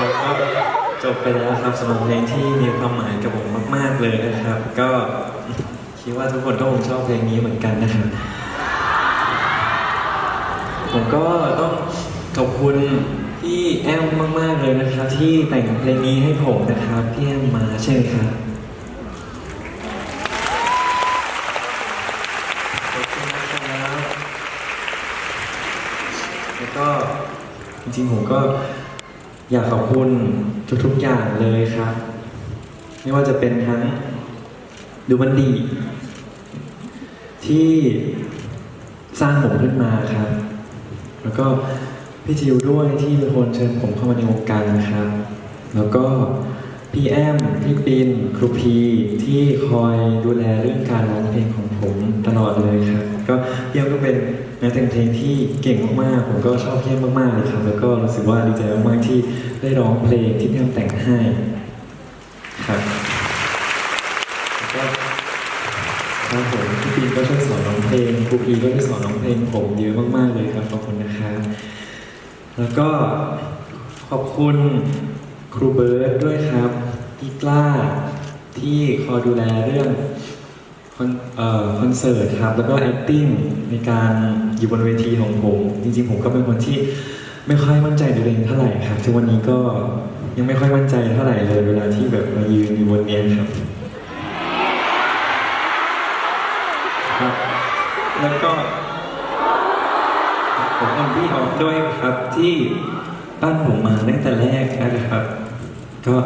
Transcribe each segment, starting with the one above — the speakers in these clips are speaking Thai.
ครับก็จบไปแล้วครับสำหรับเพลงที่มีความหมายกับผมมาก ๆเลยนะครับ ก็คิดว่าทุกคนก็คงชอบเพลงนี้เหมือนกันนะครับผมก็ต้องขอบคุณพี่แอมมาก ๆเลยนะครับ ที่แต่งเพลงนี้ให้ผมนะครับพี่แอมมาใช่ไหมครับขอบคุณนะครับแล้วก็จริงๆผมก็ อยากขอบคุณทุกๆอย่างเลยครับ ไม่ว่าจะเป็นทั้งดูมันดี ที่สร้างผมขึ้นมาครับ แล้วก็พี่จิวด้วยที่เป็นคนเชิญผมเข้ามาในวงการนะครับ แล้วก็พี่แอมพี่ปินครูพีที่คอยดูแลเรื่องการร้องเพลงของผมตลอดเลยครับ ก็พี่แอมก็เป็น นักแต่งเพลงที่เก่งมากๆ ผมก็ชอบพี่แอมมากๆเลยครับ แล้วก็รู้สึกว่าดีใจมากๆที่ได้ร้องเพลงที่พี่แอมแต่งให้ครับแล้วก็ครับผมพี่ปีนก็ช่วยสอนร้องเพลงครูพีก็ช่วยสอนร้องเพลงผมเยอะมากๆเลยครับขอบคุณนะครับแล้วก็ขอบคุณครูเบิร์ตด้วยครับพี่กล้าที่คอยดูแลเรื่อง อนเอ่อคอนเสิร์ตครับ แล้วก็ acting ในการอยู่บนเวทีของผม จริงๆ ผมก็เป็นคนที่ไม่ค่อยมั่นใจในตัวเองเท่าไหร่ครับทุกวันนี้ก็ยังไม่ค่อยมั่นใจเท่าไหร่เลย เวลาที่แบบมายืนอยู่บนเนี้ยครับครับ แล้วก็ ผมกับพี่ออกด้วยครับที่ปั้นผมมาตั้งแต่แรกนะครับ ก็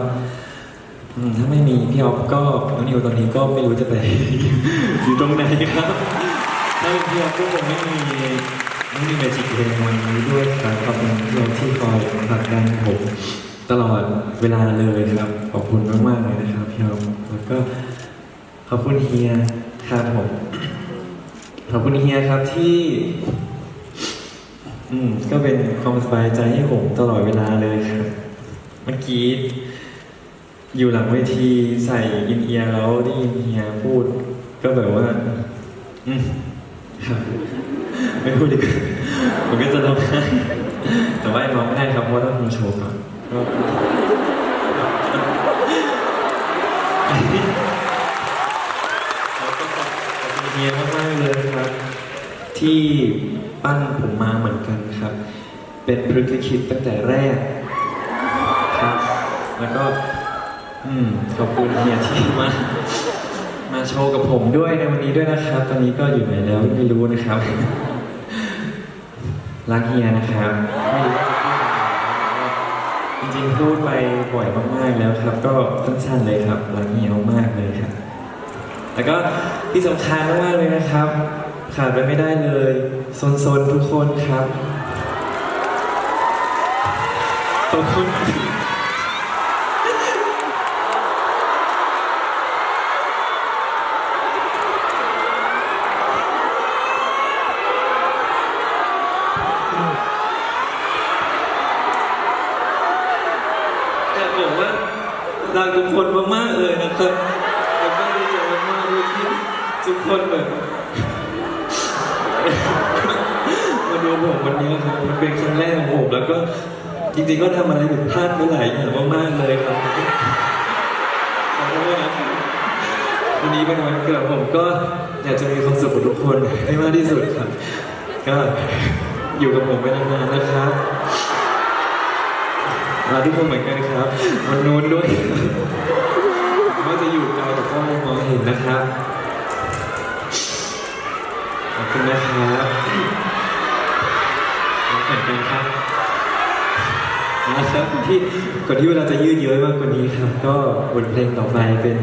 ถ้าไม่มีพี่ออฟก็น้องนิวตอนนี้ก็ไม่รู้จะไปอยู่ตรงไหนครับถ้าเป็นพี่ออฟก็คงไม่มีไม่มีเมจิกเพลงวันนี้ด้วยครับขอบคุณพี่ออฟที่คอยผลักดันผมตลอดเวลาเลยครับ ขอบคุณมากๆเลยนะครับพี่ออฟแล้วก็ขอบคุณเฮียครับผมขอบคุณเฮียครับที่ อืมก็เป็นความสบายใจให้ผมตลอดเวลาเลยครับเมื่อกี้ อยู่หลังเวทีใส่อินเอียร์แล้วได้ยินเฮียพูด ก็แบบว่า อืมครับไม่พูดดีกว่าผมก็จะร้องไห้แต่ว่าร้องไม่ได้ครับเพราะว่าต้องมีโชว์ก่อนก็แล้วก็ขอบคุณเฮียมากๆเลยครับ ที่ปั้นผมมาเหมือนกันครับ เป็นพฤกลิคิดตั้งแต่แรกครับ แล้วก็ อืมขอบคุณเฮียที่มามาโชว์กับผมด้วยในวันนี้ด้วยนะครับ ตอนนี้ก็อยู่ไหนแล้วไม่รู้นะครับ รักเฮียนะครับไม่รู้ว่าจะพูดอะไรจริงๆพูดไปบ่อยมากๆแล้วครับ ก็สั้นๆเลยครับรักเฮียมากๆเลยครับ แล้วก็ที่สำคัญมากๆเลยนะครับ ขาดไปไม่ได้เลยโซนๆทุกคนครับขอบคุณ แต่บอกว่ารักทุกคนมากๆเลยนะครับแล้วก็ดีใจมากๆเลยที่ทุกคนแบบมาดูผมวันนี้ครับมันเป็นครั้งแรกของผมแล้วก็จริงๆก็ทำอะไรผิดพลาดไปหลายอย่างมากๆเลยครับขอโทษนะวันนี้เป็นวันเกิดผมก็อยากจะมีความสุขกับทุกคนให้มากที่สุดครับ ก็อยู่กับผมไปนานๆนะครับ ลาทุกคนเหมือนกันครับวันนู้นด้วยว่าจะอยู่ไกลแต่ก็มองเห็นนะครับขอบคุณนะครับเหมือนกันครับนะครับที่ก่อนที่เวลาจะยืดเยื้อมากกว่านี้ครับ ก็บทเพลงต่อไปเป็น